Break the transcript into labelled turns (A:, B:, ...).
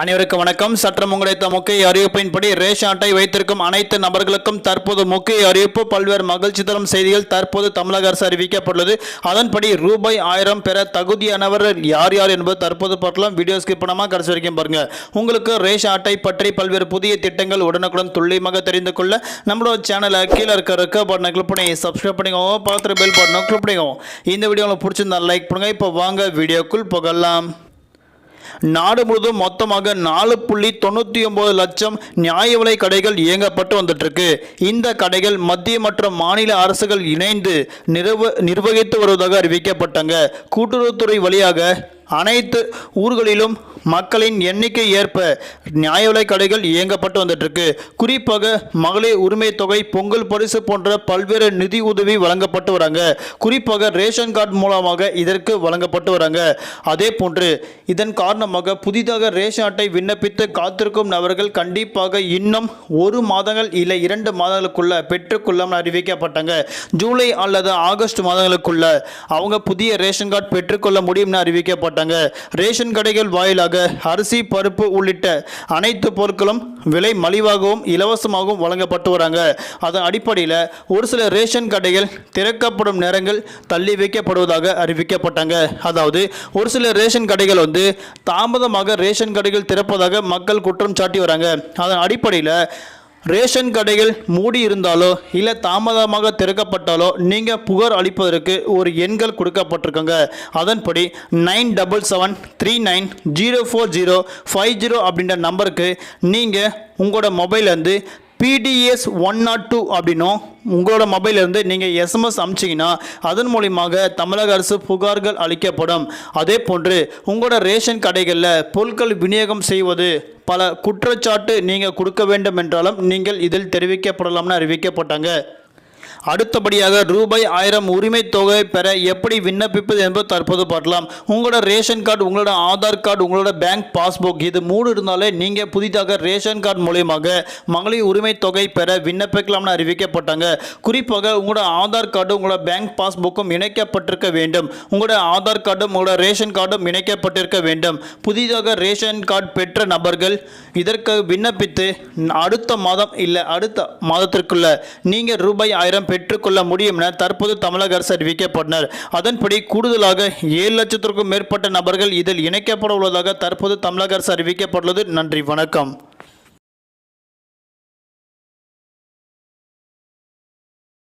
A: அனைவருக்கும் வணக்கம். சற்றம் உங்களுடைய முக்கிய அறிவிப்பின்படி ரேஷன் அட்டை வைத்திருக்கும் அனைத்து நபர்களுக்கும் தற்போது முக்கிய அறிவிப்பு பல்வேறு மகிழ்ச்சி தரும் செய்திகள் தற்போது தமிழக அரசு அறிவிக்கப்பட்டுள்ளது. அதன்படி ரூபாய் ஆயிரம் பெற தகுதியானவர் யார் யார் என்பது தற்போது பார்க்கலாம். வீடியோ ஸ்கிப் பண்ணாமல் கடைசி வரைக்கும் பாருங்க. உங்களுக்கு ரேஷன் அட்டை பற்றி பல்வேறு புதிய திட்டங்கள் உடனுக்குடன் துல்லியமாக தெரிந்து கொள்ள நம்மளோட சேனலை கீழே இருக்க இருக்க பட்டனை கிளிக் பண்ணி சப்ஸ்கிரைப் பண்ணிக்கோங்க பார்த்துட்டு பெல் பட்டனை கிளிக் பண்ணிக்கோங்க இந்த வீடியோ உங்களுக்கு பிடிச்சிருந்தா லைக் பண்ணுங்கள் இப்போ வாங்க வீடியோக்குள் புகழலாம் நாடு முழுவதும் மொத்தமாக நாலு புள்ளி தொண்ணூற்றி ஒம்பது லட்சம் நியாய விலை கடைகள் இயங்கப்பட்டு வந்துட்டு இருக்கு இந்த கடைகள் மத்திய மற்றும் மாநில அரசுகள் இணைந்து நிர்வ நிர்வகித்து வருவதாக அறிவிக்கப்பட்டாங்க. கூட்டுறவுத்துறை வழியாக அனைத்து ஊர்களிலும் மக்களின் எண்ணிக்கை ஏற்ப நியாய விலை கடைகள் இயங்கப்பட்டு வந்துட்டுருக்கு. குறிப்பாக மகளிர் உரிமை தொகை பொங்கல் பரிசு போன்ற பல்வேறு நிதி உதவி வழங்கப்பட்டு வராங்க. குறிப்பாக ரேஷன் கார்டு மூலமாக இதற்கு வழங்கப்பட்டு வராங்க. அதே போன்று இதன் காரணமாக புதிதாக ரேஷன் அட்டை விண்ணப்பித்து காத்திருக்கும் நபர்கள் கண்டிப்பாக இன்னும் ஒரு மாதங்கள் இல்லை இரண்டு மாதங்களுக்குள்ள பெற்றுக்கொள்ளாமல் அறிவிக்கப்பட்டாங்க. ஜூலை அல்லது ஆகஸ்ட் மாதங்களுக்குள்ள அவங்க புதிய ரேஷன் கார்டு பெற்றுக்கொள்ள முடியும்னு அறிவிக்கப்பட்டாங்க. ரேஷன் கடைகள் வாயிலாக அரிசி பருப்பு உள்ளிட்ட அனைத்து பொருட்களும் விலை மலிவாகவும் இலவசமாகவும் வழங்கப்பட்டு வராங்க. அதன் அடிப்படையில் ஒரு சில ரேஷன் கடைகள் திறக்கப்படும் நேரங்கள் தள்ளி வைக்கப்படுவதாக அறிவிக்கப்பட்டாங்க. அதாவது ஒரு சில ரேஷன் கடைகள் வந்து தாமதமாக ரேஷன் கடைகள் திறப்பதாக மக்கள் குற்றம் சாட்டி வராங்க. அதன் அடிப்படையில் ரேஷன் கடைகள் மூடி இருந்தாலோ இல்லை தாமதமாக திறக்கப்பட்டாலோ நீங்கள் புகார் அளிப்பதற்கு ஒரு எண்கள் கொடுக்கப்பட்டிருக்காங்க. அதன்படி nine double seven three nine zero four zero five zero அப்படின்ற நம்பருக்கு நீங்கள் உங்களோட மொபைல்லேருந்து PDS one nought two oh அப்படின்னும் உங்களோட மொபைலிருந்து நீங்கள் எஸ்எம்எஸ் அனுப்பிச்சிங்கன்னா அதன் மூலியமாக தமிழக அரசு புகார்கள் அளிக்கப்படும். அதே போன்று உங்களோட ரேஷன் கடைகளில் பொருட்கள் விநியோகம் செய்வது பல குற்றச்சாட்டு நீங்கள் கொடுக்க வேண்டும் என்றாலும் நீங்கள் இதில் தெரிவிக்கப்படலாம்னு அறிவிக்கப்பட்டாங்க. அடுத்தபடியாக ரூபாய் ஆயிரம் உரிமை தொகை பெற எப்படி விண்ணப்பிப்பது என்பது தற்போது பார்க்கலாம். உங்களோட ரேஷன் கார்டு உங்களோட ஆதார் கார்டு உங்களோட பேங்க் பாஸ்புக் இது மூணு இருந்தாலே நீங்கள் புதிதாக ரேஷன் கார்டு மூலியமாக மகளிர் உரிமை தொகை பெற விண்ணப்பிக்கலாம்னு அறிவிக்கப்பட்டாங்க. குறிப்பாக உங்களோட ஆதார் கார்டு உங்களோட பேங்க் பாஸ்புக்கும் இணைக்கப்பட்டிருக்க வேண்டும். உங்களோட ஆதார் கார்டும் உங்களோட ரேஷன் கார்டும் இணைக்கப்பட்டிருக்க வேண்டும். புதிதாக ரேஷன் கார்டு பெற்ற நபர்கள் இதற்கு விண்ணப்பித்து அடுத்த மாதம் இல்லை அடுத்த மாதத்திற்குள்ள நீங்கள் ரூபாய் ஆயிரம் பெற்றுக்கொள்ள முடியும் என தற்போது தமிழக அரசு அறிவிக்கப்பட்டனர். அதன்படி கூடுதலாக ஏழு லட்சத்திற்கும் மேற்பட்ட நபர்கள் இதில் இணைக்கப்பட உள்ளதாக தற்போது தமிழக அரசு அறிவிக்கப்பட்டுள்ளது. நன்றி வணக்கம்.